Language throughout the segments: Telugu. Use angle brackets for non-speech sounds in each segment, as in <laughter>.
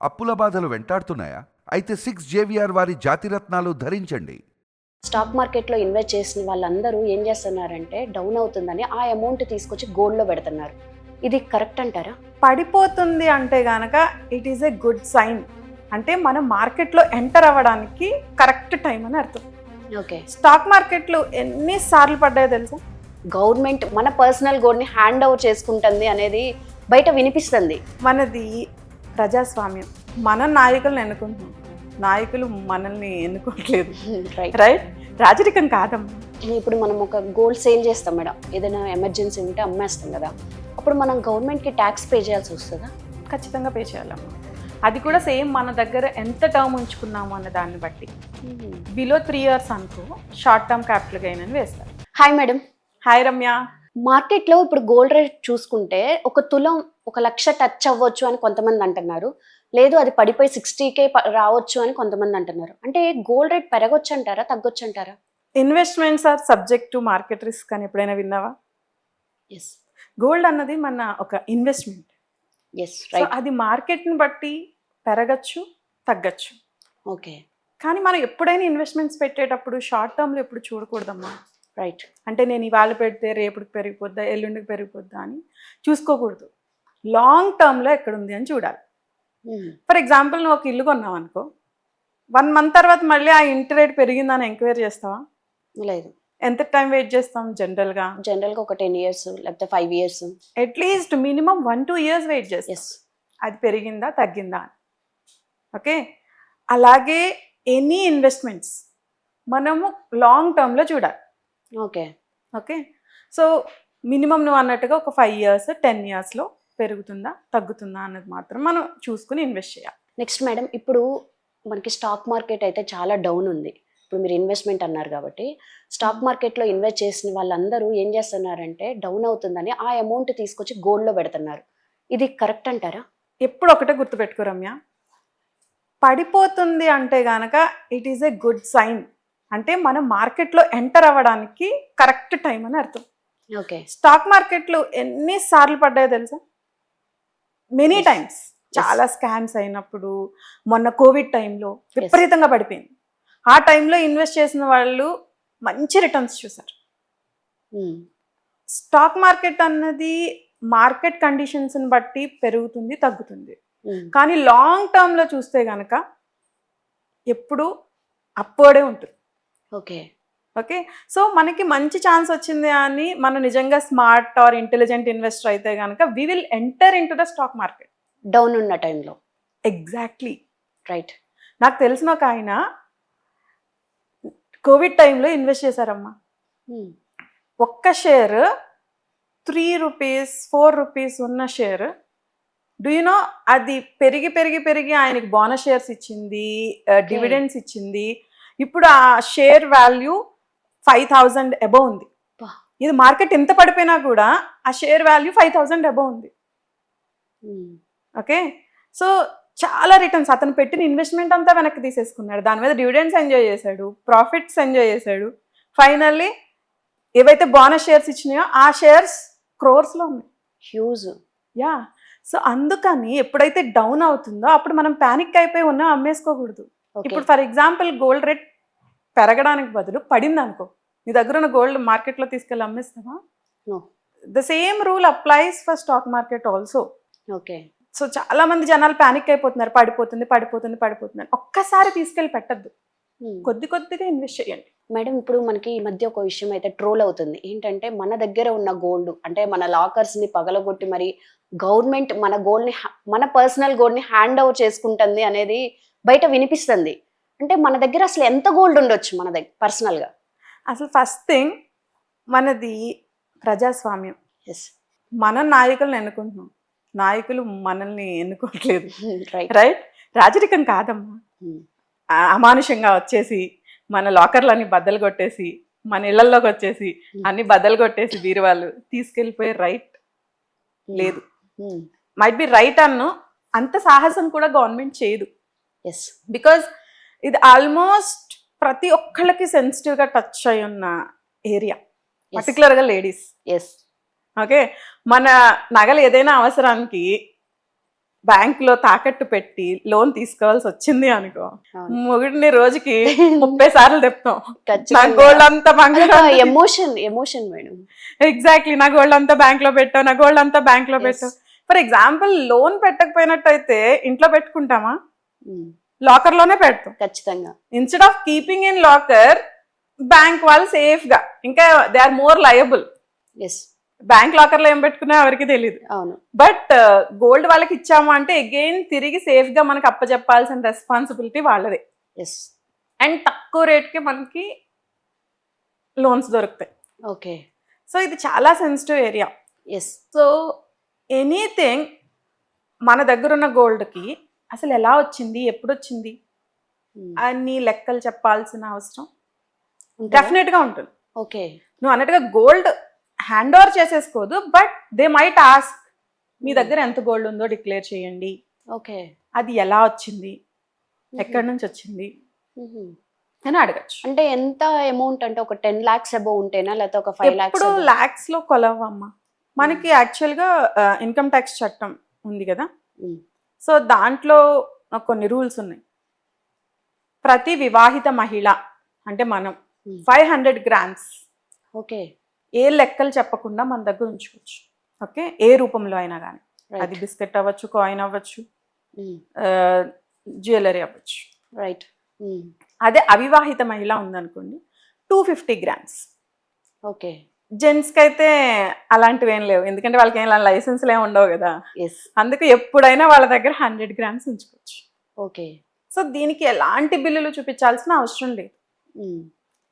అప్పుల బాధలు వెంటాడుతున్నాయా? అయితే సిక్స్ జేవిఆర్ వారి జాతిరత్నాలు ధరించండి. స్టాక్ మార్కెట్లో ఇన్వెస్ట్ చేసిన వాళ్ళందరూ ఏం చేస్తున్నారంటే డౌన్ అవుతుందని ఆ అమౌంట్ తీసుకొచ్చి గోల్డ్లో పెడుతున్నారు. ఇది కరెక్ట్ అంటారా? పడిపోతుంది అంటే గనక it is a good sign. అంటే మనం మార్కెట్లో ఎంటర్ అవ్వడానికి కరెక్ట్ టైం అని అర్థం. ఓకే. స్టాక్ మార్కెట్లు ఎన్నిసార్లు పడ్డాయో తెలుసా? గవర్నమెంట్ మన పర్సనల్ గోల్డ్ని హ్యాండ్ ఓవర్ చేసుకుంటుంది అనేది బయట వినిపిస్తుంది. మనది ప్రజాస్వామ్యం. మన నాయకులను ఎన్నుకుంటున్నాం. నాయకులు మనల్ని ఎన్నుకోవట్లేదు. రైట్ రాజరికం కాదమ్మా. ఇప్పుడు మనం ఒక గోల్డ్ సేల్ చేస్తాం మేడం? ఏదైనా ఎమర్జెన్సీ ఉంటే అమ్మేస్తాం కదా. అప్పుడు మనం గవర్నమెంట్కి ట్యాక్స్ పే చేయాల్సి వస్తుందా? ఖచ్చితంగా పే చేయాలమ్మా. అది కూడా సేమ్ మన దగ్గర ఎంత టర్మ్ ఉంచుకున్నాము అన్న దాన్ని బట్టి. బిలో త్రీ ఇయర్స్ అనుకో షార్ట్ టర్మ్ క్యాపిటల్ గెయిన్ అని వేస్తారు. హాయ్ మేడం హాయ్ రమ్య మార్కెట్లో ఇప్పుడు గోల్డ్ రేట్ చూసుకుంటే ఒక తులం ఒక లక్ష టచ్ అవ్వచ్చు అని కొంతమంది అంటున్నారు. లేదు అది పడిపోయి సిక్స్టీకే రావచ్చు అని కొంతమంది అంటున్నారు. అంటే గోల్డ్ రేట్ పెరగొచ్చు అంటారా తగ్గొచ్చు అంటారా investments are subject to market risk అని ఎప్పుడైనా విన్నావా? ఎస్ గోల్డ్ అన్నది మన ఒక ఇన్వెస్ట్మెంట్. ఎస్ అది మార్కెట్ని బట్టి పెరగచ్చు తగ్గచ్చు. ఓకే. కానీ మనం ఎప్పుడైనా ఇన్వెస్ట్మెంట్స్ పెట్టేటప్పుడు షార్ట్ టర్మ్లో ఎప్పుడు చూడకూడదమ్మా. రైట్ అంటే నేను ఇవాళ పెడితే రేపటికి పెరిగిపోద్దా ఎల్లుండికి పెరిగిపోద్దా అని చూసుకోకూడదు. లాంగ్ టర్మ్లో ఎక్కడుంది అని చూడాలి. ఫర్ ఎగ్జాంపుల్ నువ్వు ఒక ఇల్లు కొన్నావు అనుకో వన్ మంత్ తర్వాత మళ్ళీ ఆ ఇంటి రేట్ పెరిగిందని ఎంక్వైరీ చేస్తావా? లేదు. ఎంత టైం వెయిట్ చేస్తాం జనరల్గా? జనరల్గా ఒక టెన్ ఇయర్స్ లేకపోతే five years. At least minimum one two years wait చేస్తాం. అది పెరిగిందా తగ్గిందా ఓకే? అలాగే ఎనీ ఇన్వెస్ట్మెంట్స్ మనము లాంగ్ టర్మ్లో చూడాలి. ఓకే. ఓకే? సో మినిమం నువ్వు అన్నట్టుగా ఒక ఫైవ్ ఇయర్స్ టెన్ ఇయర్స్లో పెరుగుతుందా తగ్గుతుందా అన్నది మాత్రం మనం చూసుకుని ఇన్వెస్ట్ చేయాలి. నెక్స్ట్ మేడం ఇప్పుడు మనకి స్టాక్ మార్కెట్ అయితే చాలా డౌన్ ఉంది. ఇప్పుడు మీరు ఇన్వెస్ట్మెంట్ అన్నారు కాబట్టి స్టాక్ మార్కెట్లో ఇన్వెస్ట్ చేసిన వాళ్ళందరూ ఏం చేస్తున్నారంటే డౌన్ అవుతుందని ఆ అమౌంట్ తీసుకొచ్చి గోల్డ్లో పెడుతున్నారు. ఇది కరెక్ట్ అంటారా? ఎప్పుడు ఒకటే గుర్తుపెట్టుకో రమ్య. పడిపోతుంది అంటే గనక it is a good sign అంటే మనం మార్కెట్లో ఎంటర్ అవ్వడానికి కరెక్ట్ టైం అని అర్థం. ఓకే స్టాక్ మార్కెట్లు ఎన్నిసార్లు పడ్డాయో తెలుసా? మెనీ. టైమ్స్ చాలా స్కామ్స్ అయినప్పుడు మొన్న కోవిడ్ టైంలో విపరీతంగా పడిపోయింది. ఆ టైంలో ఇన్వెస్ట్ చేసిన వాళ్ళు మంచి రిటర్న్స్ చూసారు. స్టాక్ మార్కెట్ అన్నది మార్కెట్ కండిషన్స్ని బట్టి పెరుగుతుంది తగ్గుతుంది. కానీ లాంగ్ టర్మ్లో చూస్తే గనక ఎప్పుడు అప్వర్డే ఉంటుంది. Okay okay? సో మనకి మంచి ఛాన్స్ వచ్చింది అని మనం నిజంగా స్మార్ట్ ఆర్ ఇంటెలిజెంట్ ఇన్వెస్టర్ అయితే కనుక we will enter in to the stock market. Down ఉన్న టైంలో. ఎగ్జాక్ట్లీ. రైట్. నాకు తెలిసిన ఒక ఆయన కోవిడ్ టైంలో ఇన్వెస్ట్ చేశారమ్మా. ఒక్క share three rupees four rupees ఉన్న షేర్ డూ యు నో అది పెరిగి పెరిగి పెరిగి ఆయనకి బోనస్ షేర్స్ ఇచ్చింది డివిడెండ్స్ ఇచ్చింది. ఇప్పుడు ఆ share value five thousand above ఉంది. ఇది మార్కెట్ ఎంత పడిపోయినా కూడా ఆ share value five thousand above ఉంది. ఓకే? సో చాలా రిటర్న్స్. అతను పెట్టిన ఇన్వెస్ట్మెంట్ అంతా వెనక్కి తీసేసుకున్నాడు. దాని మీద డివిడెండ్స్ ఎంజాయ్ చేశాడు ప్రాఫిట్స్ ఎంజాయ్ చేశాడు. ఫైనల్లీ ఏవైతే బోనస్ షేర్స్ ఇచ్చినాయో ఆ షేర్స్ క్రోర్స్లో ఉన్నాయి. హ్యూజ్. యా. సో అందుకని ఎప్పుడైతే డౌన్ అవుతుందో అప్పుడు మనం ప్యానిక్ అయిపోయి ఉన్నా అమ్మేసుకోకూడదు. ఇప్పుడు ఫర్ ఎగ్జాంపుల్ గోల్డ్ రేట్ పెరగడానికి బదులు పడింది అనుకో నీ దగ్గర ఉన్న గోల్డ్ మార్కెట్లో తీసుకెళ్ళి అమ్మేస్తావా. The same rule applies for stock market also okay so చాలా మంది జనాలు ప్యానిక్ అయిపోతున్నారు. పడిపోతుంది పడిపోతుంది అని. ఒక్కసారి తీసుకెళ్ళి పెట్టద్దు. కొద్ది కొద్దిగా ఇన్వెస్ట్ చేయండి. మేడం ఇప్పుడు మనకి ఈ మధ్య ఒక విషయం అయితే ట్రోల్ అవుతుంది. ఏంటంటే మన దగ్గర ఉన్న గోల్డ్ అంటే మన లాకర్స్ని పగలగొట్టి మరి గవర్నమెంట్ మన గోల్డ్ని హ- మన పర్సనల్ గోల్డ్ని హ్యాండ్ ఓవర్ చేసుకుంటుంది అనేది బయట వినిపిస్తుంది. అంటే మన దగ్గర అసలు ఎంత గోల్డ్ ఉండొచ్చు మన దగ్గర పర్సనల్గా? అసలు ఫస్ట్ థింగ్ మనది ప్రజాస్వామ్యం. ఎస్ మన నాయకులను ఎన్నుకుంటున్నాం. నాయకులు మనల్ని ఎన్నుకోవట్లేదు రైట్ రాజరికం కాదమ్మా. ఆ- అమానుషంగా వచ్చేసి మన లాకర్లన్నీ బద్దలు కొట్టేసి మన ఇళ్ళలోకి వచ్చేసి అన్ని బద్దలు కొట్టేసి బీరువాళ్ళు తీసుకెళ్ళిపోయే రైట్ లేదు. మైట్ బి రైట్ అన్ను అంత సాహసం కూడా గవర్నమెంట్ చేయదు. ఎస్ బికాజ్ ఇది ఆల్మోస్ట్ ప్రతి ఒక్కళ్ళకి సెన్సిటివ్గా టచ్ అయి ఉన్న ఏరియా పర్టికులర్గా లేడీస్ ఎస్ ఓకే మన నగలు ఏదైనా అవసరానికి బ్యాంక్లో తాకట్టు పెట్టి లోన్ తీసుకోవాల్సి వచ్చింది అనుకో. మొగుడిని రోజుకి <laughs> ముప్పై సార్లు తెప్తాం. నా. గోల్డ్ అంతా బంగారం ఎమోషన్ ఎమోషన్ మేడం. ఎగ్జాక్ట్లీ నా గోల్డ్ అంతా బ్యాంక్లో పెట్టావు నా గోల్డ్ అంతా బ్యాంక్లో. పెట్టావు. ఫర్ ఎగ్జాంపుల్ లోన్ పెట్టకపోయినట్టయితే ఇంట్లో పెట్టుకుంటామా? ఉమ్, లాకర్లోనే పెడతాం. ఖచ్చితంగా. Instead of keeping in locker bank వాళ్ళు సేఫ్గా ఇంకా they are more liable yes bank లాకర్లో ఏం పెట్టుకున్నా ఎవరికి తెలియదు అవును. బట్ గోల్డ్ వాళ్ళకి ఇచ్చాము అంటే అగైన్ తిరిగి సేఫ్గా మనకి అప్పచెప్పాల్సిన రెస్పాన్సిబిలిటీ వాళ్ళదే. ఎస్ అండ్ తక్కువ రేట్కి మనకి లోన్స్ దొరుకుతాయి. ఓకే సో ఇది చాలా sensitive area yes so anything మన దగ్గర ఉన్న గోల్డ్కి అసలు ఎలా వచ్చింది? ఎప్పుడు వచ్చింది అన్ని లెక్కలు చెప్పాల్సిన అవసరం? డెఫినెట్గా ఉంటుంది. ఓకే. నువ్వు అన్నట్టుగా గోల్డ్ హ్యాండ్ ఓవర్ చేసేసుకోదు బట్ దే మైట్ ఆస్క్ మీ దగ్గర ఎంత గోల్డ్ ఉందో డిక్లేర్ చేయండి. ఓకే. అది ఎలా వచ్చింది? ఎక్కడి నుంచి వచ్చింది? అని అడగచ్చు. అంటే ఎంత అమౌంట్ అంటే ఒక టెన్ లాక్స్ అబౌవ్ ఉంటేనా? లేకపోతే ఒక ఫైవ్ లాక్స్ ఎప్పుడు లాక్స్లో కొలవమ్మా మనకి యాక్చువల్గా ఇన్కమ్ ట్యాక్స్ చట్టం ఉంది కదా. సో దాంట్లో కొన్ని రూల్స్ ఉన్నాయి. ప్రతి వివాహిత మహిళ అంటే మనం Mm. Five hundred grams okay. ఏ లెక్కలు చెప్పకుండా మన దగ్గర ఉంచుకోవచ్చు. ఓకే? ఏ రూపంలో అయినా కానీ అది బిస్కెట్ అవ్వచ్చు కాయిన్ అవ్వచ్చు జ్యువెలరీ అవ్వచ్చు. రైట్ అదే అవివాహిత మహిళ ఉందనుకోండి టూ ఫిఫ్టీ గ్రామ్స్. ఓకే. జెంట్స్కి అయితే అలాంటివి ఏం లేవు. ఎందుకంటే వాళ్ళకి ఏం లైసెన్స్లు ఏమి ఉండవు కదా. అందుకే ఎప్పుడైనా వాళ్ళ దగ్గర హండ్రెడ్ గ్రామ్స్ ఉంచుకోవచ్చు. ఓకే. సో దీనికి ఎలాంటి బిల్లులు చూపించాల్సిన అవసరం లేదు.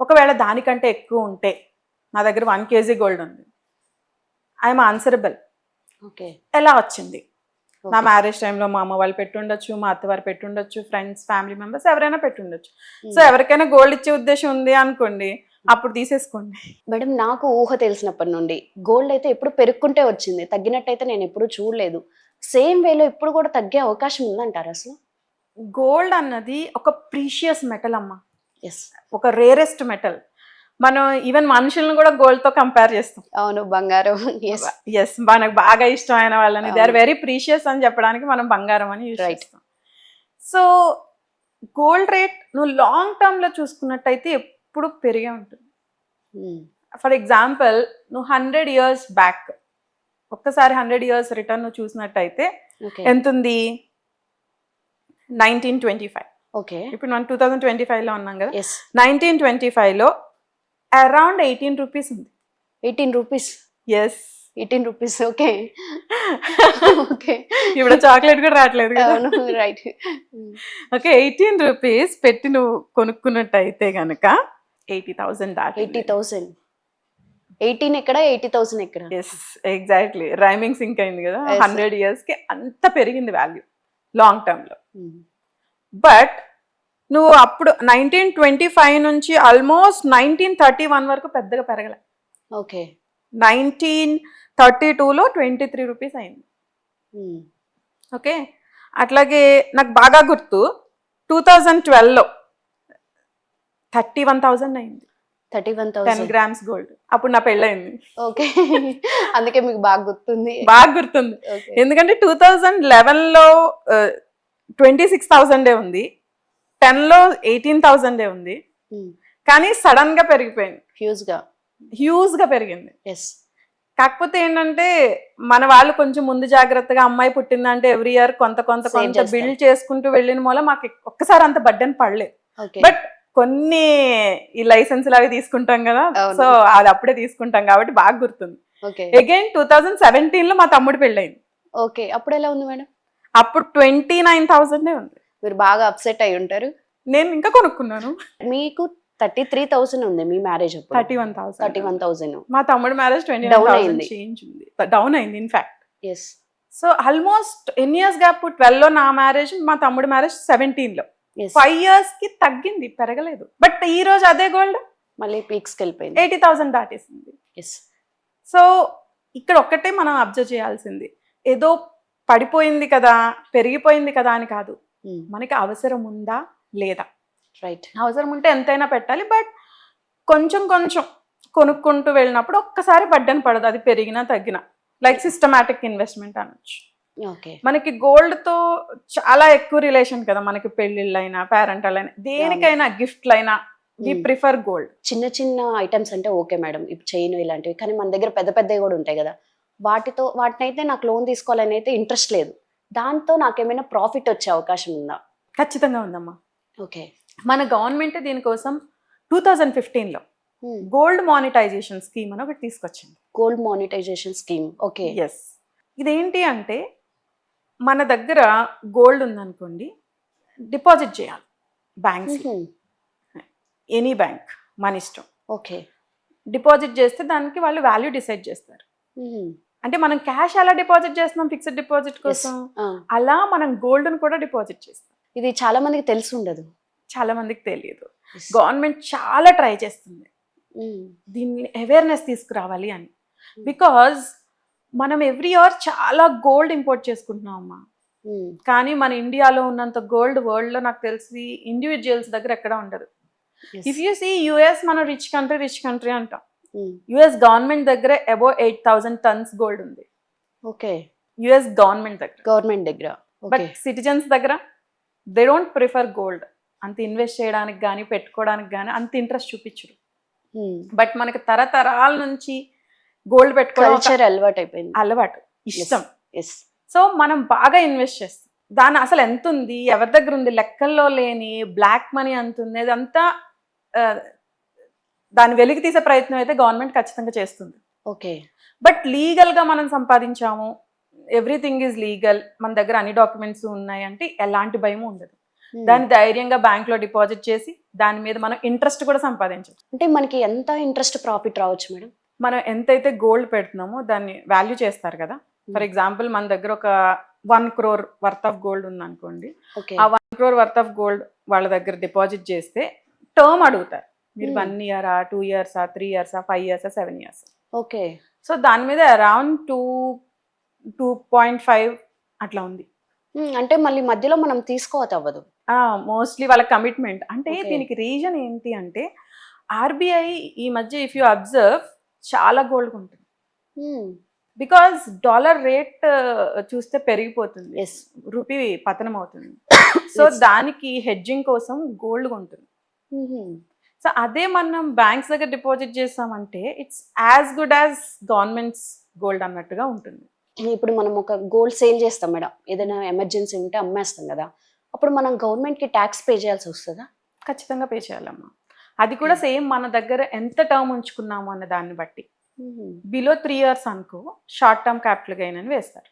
ఒకవేళ దానికంటే ఎక్కువ ఉంటే నా దగ్గర వన్ కేజీ గోల్డ్ ఉంది. I'm answerable. ఓకే. ఎలా వచ్చింది? నా మ్యారేజ్ టైంలో మా అమ్మ వాళ్ళు పెట్టుండొచ్చు మా అత్తవారు పెట్టుండొచ్చు ఫ్రెండ్స్ ఫ్యామిలీ మెంబర్స్ ఎవరైనా పెట్టుండొచ్చు. సో ఎవరికైనా గోల్డ్ ఇచ్చే ఉద్దేశం ఉంది అనుకోండి అప్పుడు తీసేసుకోండి. మేడం నాకు ఊహ తెలిసినప్పటి నుండి గోల్డ్ అయితే ఎప్పుడు పెరుక్కుంటే వచ్చింది. తగ్గినట్టయితే నేను ఎప్పుడు చూడలేదు. సేమ్ వేలో ఇప్పుడు కూడా తగ్గే అవకాశం ఉందంటారు అసలు? గోల్డ్ అన్నది ఒక ప్రీషియస్ మెటల్ అమ్మ. ఎస్ ఒక రేరెస్ట్ మెటల్ మనం ఈవెన్ మనుషులను కూడా gold తో కంపేర్ చేస్తాం. అవును బంగారం. ఎస్ మనకు బాగా ఇష్టమైన వాళ్ళని. They are. వెరీ ప్రీషియస్ అని చెప్పడానికి మనం బంగారం అని. చేస్తాం. సో గోల్డ్ రేట్ నువ్వు లాంగ్ టర్మ్లో చూసుకున్నట్టయితే ఎప్పుడు పెరిగే ఉంటుంది. ఫర్ ఎగ్జాంపుల్ నువ్వు హండ్రెడ్ ఇయర్స్ బ్యాక్ ఒక్కసారి హండ్రెడ్ ఇయర్స్ రిటర్న్ నువ్వు చూసినట్టయితే ఎంత ఉంది నైన్టీన్ ట్వంటీ ఫైవ్ ఓకే ఇప్పుడు మనం టూ థౌజండ్ ట్వంటీ ఫైవ్లో ఉన్నాం కదా? నైన్టీన్ ట్వంటీ ఫైవ్లో అరౌండ్ ఎయిటీన్ రూపీస్ ఉంది. Eighteen rupees yes eighteen rupees okay okay ఇప్పుడు చాక్లెట్ కూడా రావట్లేదు అవును రైట్ ఓకే ఎయిటీన్ రూపీస్ పెట్టి నువ్వు కొనుక్కున్నట్టయితే గనక ఎయిటీ థౌసండ్ దాటి ఎయిటీ థౌసండ్. ఎయిటీన్ ఎక్కడ ఎయిటీ థౌసండ్ ఎక్కడ? ఎస్ ఎగ్జాక్ట్లీ రైమింగ్ సింక్ అయింది కదా. హండ్రెడ్ ఇయర్స్కి అంత పెరిగింది వాల్యూ లాంగ్ టర్మ్లో. Hmm. బట్ నువ్వు అప్పుడు నైన్టీన్ ట్వంటీ ఫైవ్ నుంచి ఆల్మోస్ట్ నైన్టీన్ థర్టీ వన్ వరకు పెద్దగా పెరగలే. ఓకే నైన్టీన్ థర్టీ టూలో ట్వంటీ త్రీ రూపీస్ అయింది. Hmm. ఓకే అట్లాగే నాకు బాగా గుర్తు టూ థౌజండ్ ట్వెల్వ్లో థర్టీ వన్ థౌజండ్ అయింది. Thirty one ten thousand grams gold. అప్పుడు నా పెళ్ళయింది. ఓకే. అందుకే మీకు బాగా గుర్తుంది. బాగా గుర్తుంది. ఎందుకంటే టూ థౌజండ్ లెవెన్లో ట్వంటీ సిక్స్ థౌజండే ఉంది. టెన్లో ఎయిటీన్ థౌజండే ఉంది. కానీ సడన్గా పెరిగిపోయింది. హ్యూజ్గా హ్యూజ్గా పెరిగింది. ఎస్ కాకపోతే ఏంటంటే మన వాళ్ళు కొంచెం ముందు జాగ్రత్తగా అమ్మాయి పుట్టిందంటే ఎవ్రీ ఇయర్ కొంత కొంత Save కొంత చేస్తారు. బిల్డ్ చేసుకుంటూ వెళ్ళిన మూల మాకు ఒక్కసారి అంత బడ్డని పడలేదు. ఓకే బట్ కొన్ని ఈ లైసెన్సులు అవి తీసుకుంటాం కదా. సో అది అప్పుడే తీసుకుంటాం కాబట్టి బాగా గుర్తుంది. అగైన్ టూ థౌజండ్ సెవెంటీన్లో మా తమ్ముడు పెళ్ళయింది. ఓకే. అప్పుడు ఎలా ఉంది మేడం? అప్పుడు ట్వంటీ నైన్ థౌసండే ఉంది. మీరు బాగా అప్సెట్ అయి ఉంటారు. నేను ఇంకా కొనుక్కున్నాను. మీకు థర్టీ త్రీ థౌసండ్ ఉంది మీ marriage thirty one thousand thirty one thousand మా తమ్ముడు మ్యారేజ్ ట్వంటీ నైన్ అయింది. చేంజ్ ఉంది. డౌన్ అయింది in fact yes so almost ఎన్ని ఇయర్స్ గ్యాప్ ట్వెల్వ్లో నా మ్యారేజ్ మా తమ్ముడు మ్యారేజ్ సెవెంటీన్లో. ఫైవ్ ఇయర్స్కి తగ్గింది పెరగలేదు. బట్ ఈ రోజు అదే గోల్డ్ మళ్ళీ పీక్స్కి వెళ్ళిపోయింది ఎయిటీ థౌసండ్ దాటేసింది. ఎస్ సో ఇక్కడ ఒక్కటే మనం అబ్జర్వ్ చేయాల్సింది. ఏదో పడిపోయింది కదా పెరిగిపోయింది కదా అని కాదు. మనకి అవసరం ఉందా లేదా? రైట్ అవసరం ఉంటే ఎంతైనా పెట్టాలి బట్ కొంచెం కొంచెం కొనుక్కుంటూ వెళ్ళినప్పుడు ఒక్కసారి బడ్డని పడదు అది పెరిగినా తగ్గినా. లైక్ సిస్టమాటిక్ ఇన్వెస్ట్మెంట్ అనొచ్చు. మనకి గోల్డ్తో చాలా ఎక్కువ రిలేషన్ కదా మనకి పెళ్ళిళ్ళైనా పేరెంటల్ అయినా దేనికైనా గిఫ్ట్లైనా వి. ప్రిఫర్ గోల్డ్ చిన్న చిన్న ఐటమ్స్ అంటే ఓకే మేడం. ఇప్పుడు చైన్ ఇలాంటివి. కానీ మన దగ్గర పెద్ద పెద్దవి కూడా ఉంటాయి కదా. వాటితో వాటినైతే నాకు లోన్ తీసుకోవాలని అయితే ఇంట్రెస్ట్ లేదు. దాంతో నాకేమైనా ప్రాఫిట్ వచ్చే అవకాశం ఉందా? ఖచ్చితంగా ఉందమ్మా. ఓకే. మన గవర్నమెంట్ దీనికోసం టూ థౌజండ్ ఫిఫ్టీన్లో గోల్డ్ మానిటైజేషన్ స్కీమ్ అని ఒకటి తీసుకొచ్చింది. Gold monetisation scheme okay. Yes ఇదేంటి అంటే మన దగ్గర గోల్డ్ ఉందనుకోండి డిపాజిట్ చేయాలి బ్యాంక్స్ ఎనీ బ్యాంక్ మన ఇష్టం. ఓకే. డిపాజిట్ చేస్తే దానికి వాళ్ళు వాల్యూ డిసైడ్ చేస్తారు. అంటే మనం క్యాష్ ఎలా డిపాజిట్ చేస్తున్నాం ఫిక్స్డ్ డిపాజిట్ కోసం? అలా మనం గోల్డ్ని కూడా డిపాజిట్ చేస్తాం. ఇది చాలా మందికి తెలిసి ఉండదు. చాలా మందికి తెలియదు. గవర్నమెంట్ చాలా ట్రై చేస్తుంది. దీన్ని అవేర్నెస్ తీసుకురావాలి అని. బికాజ్ మనం ఎవ్రీ ఇయర్ చాలా గోల్డ్ ఇంపోర్ట్ చేసుకుంటున్నాం అమ్మా. Mm. కానీ మన ఇండియాలో ఉన్నంత గోల్డ్ వరల్డ్లో నాకు తెలిసి ఇండివిజువల్స్ దగ్గర ఎక్కడ ఉండదు. ఇఫ్ యూ సీ యుఎస్ మన రిచ్ కంట్రీ రిచ్ కంట్రీ అంటాం. యుఎస్ గవర్నమెంట్ దగ్గర above eight thousand tons gold ఉంది. ఓకే యుఎస్ గవర్నమెంట్ దగ్గర. గవర్నమెంట్ దగ్గర. బట్ సిటిజన్స్ దగ్గర దే డోంట్ ప్రిఫర్ గోల్డ్ అంత ఇన్వెస్ట్ చేయడానికి కానీ పెట్టుకోవడానికి కానీ అంత ఇంట్రెస్ట్ చూపించరు. Hmm. బట్ మనకి తరతరాల నుంచి గోల్డ్ పెట్టుకోవడం అలవాటు అయిపోయింది అలవాటు ఇష్టం. ఎస్ సో మనం బాగా ఇన్వెస్ట్ చేస్తాం. దాని అసలు ఎంత ఉంది ఎవరి దగ్గర ఉంది లెక్కల్లో లేని బ్లాక్ మనీ ఎంత ఉంది అదంతా దాన్ని వెలికి తీసే ప్రయత్నం అయితే గవర్నమెంట్ ఖచ్చితంగా చేస్తుంది. ఓకే. బట్ లీగల్గా మనం సంపాదించాము ఎవ్రీథింగ్ ఈజ్ లీగల్ మన దగ్గర అన్ని డాక్యుమెంట్స్ ఉన్నాయి అంటే ఎలాంటి భయం ఉండదు. Hmm. దాన్ని ధైర్యంగా బ్యాంక్లో డిపాజిట్ చేసి దాని మీద మనం ఇంట్రెస్ట్ కూడా సంపాదించవచ్చు అంటే మనకి ఎంత ఇంట్రెస్ట్ ప్రాఫిట్ రావచ్చు మేడం? మనం ఎంతైతే గోల్డ్ పెడుతున్నామో దాన్ని వాల్యూ చేస్తారు కదా? ఫర్ ఎగ్జాంపుల్ మన దగ్గర ఒక one crore worth of gold ఉంది అనుకోండి ఆ one crore worth of gold వాళ్ళ దగ్గర డిపాజిట్ చేస్తే టర్మ్ అడుగుతారు. మీరు Hmm. వన్ ఇయరా టూ ఇయర్సా త్రీ ఇయర్సా ఫైవ్ ఇయర్సా సెవెన్ ఇయర్స్ ఓకే సో దాని మీద around two two point five అట్లా ఉంది. Hmm, అంటే మళ్ళీ మధ్యలో మనం తీసుకోవద్దు మోస్ట్లీ వాళ్ళ కమిట్మెంట్ అంటే. దీనికి రీజన్ ఏంటి అంటే ఆర్బీఐ ఈ మధ్య ఇఫ్ యూ అబ్జర్వ్ చాలా గోల్డ్ ఉంటుంది. బికాస్ డాలర్ రేట్ చూస్తే పెరిగిపోతుంది. ఎస్ రూపీ పతనం అవుతుంది సో. దానికి హెడ్జింగ్ కోసం గోల్డ్ ఉంటుంది. సో అదే మనం బ్యాంక్స్ దగ్గర డిపాజిట్ చేసామంటే it's as good as governments gold అన్నట్టుగా ఉంటుంది. ఇప్పుడు మనం ఒక గోల్డ్ సేల్ చేస్తాం మేడం. ఏదైనా ఎమర్జెన్సీ ఉంటే అమ్మేస్తాం కదా. అప్పుడు మనం గవర్నమెంట్కి ట్యాక్స్ పే చేయాల్సి వస్తుందా? ఖచ్చితంగా పే చేయాలమ్మా. అది కూడా సేమ్ మన దగ్గర ఎంత టర్మ్ ఉంచుకున్నాము అన్న దాన్ని బట్టి. బిలో త్రీ ఇయర్స్ అనుకో షార్ట్ టర్మ్ క్యాపిటల్ గెయిన్ అని వేస్తారు.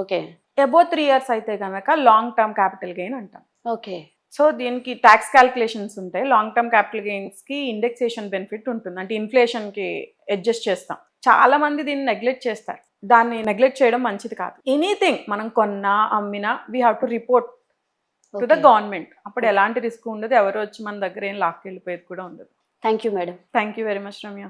ఓకే అబో త్రీ ఇయర్స్ అయితే కనుక లాంగ్ టర్మ్ క్యాపిటల్ గెయిన్ అంటాం. ఓకే సో దీనికి ట్యాక్స్ క్యాలిక్యులేషన్స్ ఉంటాయి. లాంగ్ టర్మ్ క్యాపిటల్ గెయిన్స్కి ఇండెక్సేషన్ బెనిఫిట్ ఉంటుంది. అంటే ఇన్ఫ్లేషన్కి అడ్జస్ట్ చేస్తాం. చాలా మంది దీన్ని నెగ్లెక్ట్ చేస్తారు. దాన్ని నెగ్లెక్ట్ చేయడం మంచిది కాదు. ఎనీథింగ్ మనం కొన్నా అమ్మినా we have to report to the government. అప్పుడు ఎలాంటి రిస్క్ ఉండదు ఎవరు వచ్చి మన దగ్గర ఏం లాక్కెళ్ళిపోయేది కూడా ఉండదు. Thank you madam thank you very much Ramya